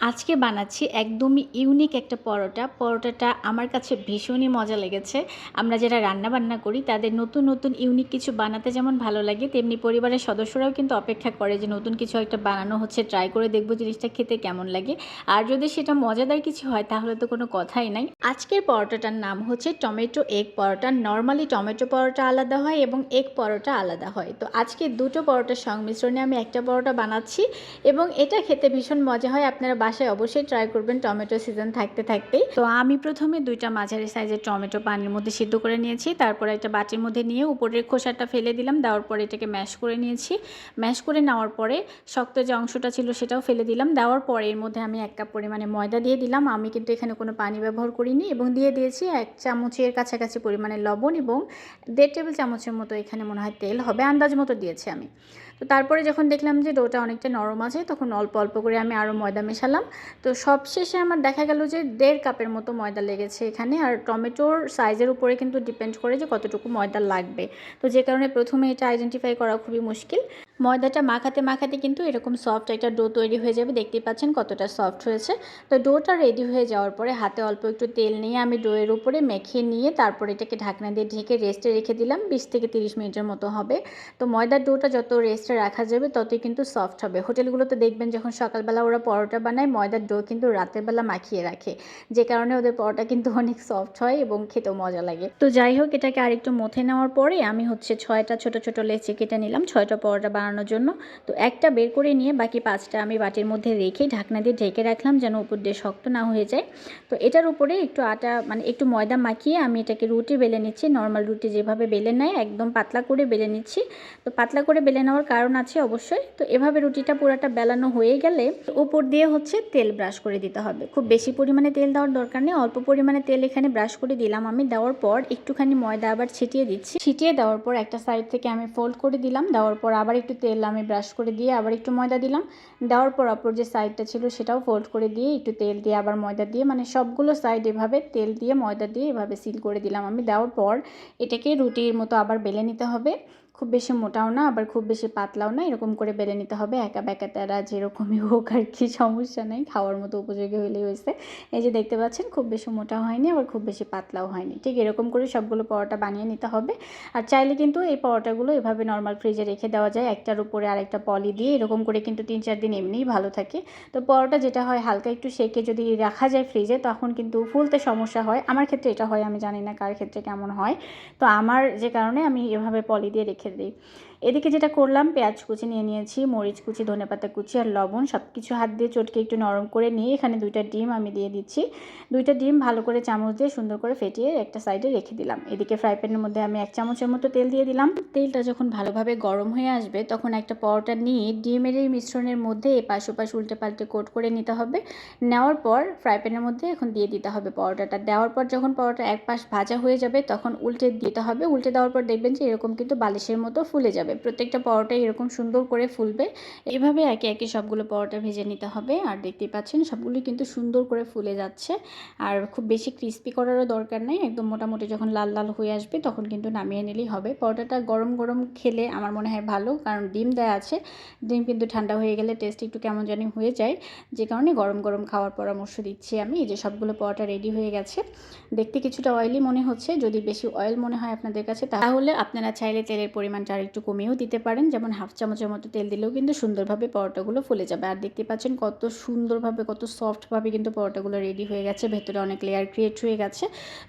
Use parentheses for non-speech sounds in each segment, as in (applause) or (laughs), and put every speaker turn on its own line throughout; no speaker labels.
আজকে বানাচ্ছি একদমই ইউনিক একটা পরোটা। পরোটাটা আমার কাছে ভীষণই মজা লেগেছে। আমরা যারা রান্না বান্না করি, তাদের নতুন নতুন ইউনিক কিছু বানাতে যেমন ভালো লাগে, তেমনি পরিবারের সদস্যরাও কিন্তু অপেক্ষা করে যে নতুন কিছু একটা বানানো হচ্ছে ট্রাই করে দেখব জিনিসটা খেতে কেমন লাগে। আর যদি সেটা মজাদার কিছু হয়, তাহলে তো কোনো কথাই নাই। আজকের পরোটাটার নাম হচ্ছে tomato egg paratha. Normally tomato paratha আলাদা হয় এবং এগ পরোটা আলাদা হয়। তো আজকে দুটো পরোটার সংমিশ্রণে আমি একটা পরোটা বানাচ্ছি এবং এটা খেতে ভীষণ মজা হয়। আপনারা বাসায় অবশ্যই ট্রাই করবেন টমেটো সিজন থাকতে থাকতেই। তো আমি প্রথমে দুইটা মাঝারি সাইজের টমেটো পানির মধ্যে সিদ্ধ করে নিয়েছি, তারপরে একটা বাটির মধ্যে নিয়ে উপরের খোসাটা ফেলে দিলাম, দেওয়ার পরে এটাকে ম্যাশ করে নিয়েছি। ম্যাশ করে নেওয়ার পরে শক্ত যে অংশটা ছিল সেটাও ফেলে দিলাম, দেওয়ার পরে এর মধ্যে আমি এক কাপ পরিমাণে ময়দা দিয়ে দিলাম। আমি কিন্তু এখানে কোনো পানি ব্যবহার করিনি এবং দিয়ে দিয়েছি এক চামচের কাছাকাছি পরিমাণে লবণ এবং দেড় টেবিল চামচের মতো এখানে মনে হয় তেল হবে, আন্দাজ মতো দিয়েছি আমি। তো তারপরে যখন দেখলাম যে ডোটা অনেকটা নরম আছে, তখন অল্প অল্প করে আমি আরও ময়দা মেশালাম। তো সবশেষে আমার দেখা গেল যে দেড় কাপের মতো ময়দা লেগেছে এখানে। আর টমেটোর সাইজের উপরে কিন্তু ডিপেন্ড করে যে কতটুকু ময়দা লাগবে। তো যে কারণে প্রথমে এটা আইডেন্টিফাই করা খুবই মুশকিল। ময়দাটা মাখাতে মাখাতে কিন্তু এরকম সফট একটা ডো তৈরি হয়ে যাবে। দেখতেই পাচ্ছেন কতটা সফট হয়েছে। তো ডোটা রেডি হয়ে যাওয়ার পরে হাতে অল্প একটু তেল নিয়ে আমি ডোয়ের উপরে মেখে নিয়ে তারপর এটাকে ঢাকনা দিয়ে ঢেকে রেস্টে রেখে দিলাম। বিশ থেকে তিরিশ মিনিটের মতো হবে। তো ময়দার ডোটা যত রেস্টে রাখা যাবে ততই কিন্তু সফট হবে। হোটেলগুলোতে দেখবেন যখন সকালবেলা ওরা পরোটা বানায় ময়দার ডো কিন্তু রাতের বেলা মাখিয়ে রাখে। যে কারণে ওদের পরোটা কিন্তু (laughs) অনেক সফট হয় এবং খেতেও মজা লাগে। তো যাই হোক, এটাকে আরেকটু মথে নেওয়ার পরে আমি হচ্ছে ছয়টা ছোট ছোট লেচি কেটে নিলাম। ছয়টা পরোটা বানানোর জন্য। তো একটা বের করে নিয়ে বাকি পাঁচটা আমি বাটির মধ্যে রেখে ঢাকনা দিয়ে ঢেকে রাখলাম যেন উপর দিয়ে শক্ত না হয়ে যায়। তো এটার উপরে একটু আটা মানে একটু ময়দা মাখিয়ে আমি এটাকে রুটি বেলে নিচ্ছি। নর্মাল রুটি যেভাবে বেলে নেয়, একদম পাতলা করে বেলে নিচ্ছি। তো পাতলা করে বেলে নেওয়ার কারণ আছে অবশ্যই। তো এভাবে রুটিটা পুরাটা বেলানো হয়ে গেলে উপর দিয়ে হচ্ছে তেল ব্রাশ করে দিতে হবে। খুব বেশি পরিমাণে তেল দেওয়ার দরকার নেই। অল্প পরিমাণে তেল এখানে ব্রাশ করে দিলাম আমি। দেওয়ার পর একটুখানি ময়দা আবার ছিটিয়ে দিচ্ছি। ছিটিয়ে দেওয়ার পর একটা সাইড থেকে আমি ফোল্ড করে দিলাম। দেওয়ার পর আবার একটু তেল আমি ব্রাশ করে দিয়ে আবার একটু ময়দা দিলাম। দেওয়ার পর অপর যে সাইডটা ছিল সেটাও ফোল্ড করে দিয়ে একটু তেল দিয়ে আবার ময়দা দিয়ে মানে সবগুলো সাইড এভাবে তেল দিয়ে ময়দা দিয়ে এভাবে সিল করে দিলাম আমি। দেওয়ার পর এটাকে রুটির মতো আবার বেলে নিতে হবে। খুব বেশি মোটাও না, আবার খুব বেশি পাতলাও না, এরকম করে বেলে নিতে হবে। একা বেঁকা তারা যেরকমই হোক আর কি, সমস্যা নেই, খাওয়ার মতো উপযোগী হলেই হয়েছে এই যে দেখতে পাচ্ছেন, খুব বেশি মোটাও হয়নি, আবার খুব বেশি পাতলাও হয়নি। ঠিক এরকম করে সবগুলো পরোটা বানিয়ে নিতে হবে। আর চাইলে কিন্তু এই পরোটাগুলো এভাবে নর্মাল ফ্রিজে রেখে দেওয়া যায়, একটার উপরে আরেকটা পলি দিয়ে। এরকম করে কিন্তু তিন চার দিন এমনিই ভালো থাকে। তো পরোটা যেটা হয়, হালকা একটু সেকে যদি রাখা যায় ফ্রিজে তখন কিন্তু ফুলতে সমস্যা হয়। আমার ক্ষেত্রে এটা হয়, আমি জানি না কার ক্ষেত্রে কেমন হয়। তো আমার যে কারণে আমি এভাবে পলি দিয়ে রেখে রেখে দিই। এদিকে যেটা করলাম, পেঁয়াজ কুচি নিয়ে নিয়েছি, মরিচ কুচি ধনেপাতা কুচি আর লবণ সব কিছু হাত দিয়ে চটকে একটু নরম করে নিয়ে এখানে দুইটা ডিম আমি দিয়ে দিচ্ছি। দুইটা ডিম ভালো করে চামচ দিয়ে সুন্দর করে ফেটিয়ে একটা সাইডে রেখে দিলাম। এদিকে ফ্রাই প্যানের মধ্যে আমি এক চামচের মতো তেল দিয়ে দিলাম। তেলটা যখন ভালোভাবে গরম হয়ে আসবে, তখন একটা পরোটা নিয়ে ডিমের এই মিশ্রণের মধ্যে এপাশ ওপাশ উল্টে পাল্টে কোট করে নিতে হবে। নেওয়ার পর ফ্রাই প্যানের মধ্যে এখন দিয়ে দিতে হবে পরোটাটা। দেওয়ার পর যখন পরোটা এক পাশ ভাজা হয়ে যাবে, তখন উল্টে দিতে হবে। উল্টে দেওয়ার পর দেখবেন যে এরকম কিন্তু বালিশের মতো ফুলে যাবে। প্রত্যেকটা পরোটা এরকম সুন্দর করে ফুলবে। এভাবে একে একে সবগুলো পরোটা ভেজে নিতে হবে। আর দেখতেই পাচ্ছেন সবগুলো কিন্তু সুন্দর করে ফুলে যাচ্ছে। আর খুব বেশি ক্রিস্পি করারও দরকার নেই। একদম মোটামুটি যখন লাল লাল হয়ে আসবে তখন কিন্তু নামিয়ে নিলেই হবে। পরোটাটা গরম গরম খেলে আমার মনে হয় ভালো, কারণ ডিম দেওয়া আছে। ডিম কিন্তু ঠান্ডা হয়ে গেলে টেস্ট একটু কেমন জানি হয়ে যায়। যে কারণে গরম গরম খাওয়ার পরামর্শ দিচ্ছি আমি। এই যে সবগুলো পরোটা রেডি হয়ে গেছে। দেখতে কিছুটা অয়েলি মনে হচ্ছে। যদি বেশি অয়েল মনে হয় আপনাদের কাছে, তাহলে আপনারা চাইলে তেলের পরিমাণটা আর একটু কমিয়েও দিতে পারেন। যেমন হাফ চামচের মতো তেল দিলেও কিন্তু সুন্দরভাবে পরোটাগুলো ফুলে যাবে। আর দেখতে পাচ্ছেন কত সুন্দরভাবে, কত সফটভাবে কিন্তু পরোটাগুলো রেডি হয়ে গেছে। ভেতরে অনেক লেয়ার ক্রিয়েট হয়ে গেছে।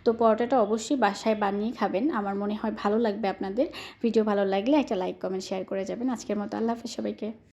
তো পরোটাটা অবশ্যই বাসায় বানিয়ে খাবেন। আমার মনে হয় ভালো লাগবে আপনাদের। ভিডিও ভালো লাগলে একটা লাইক কমেন্ট শেয়ার করে যাবেন। আজকের মতো আল্লাহ হাফিজ সবাইকে।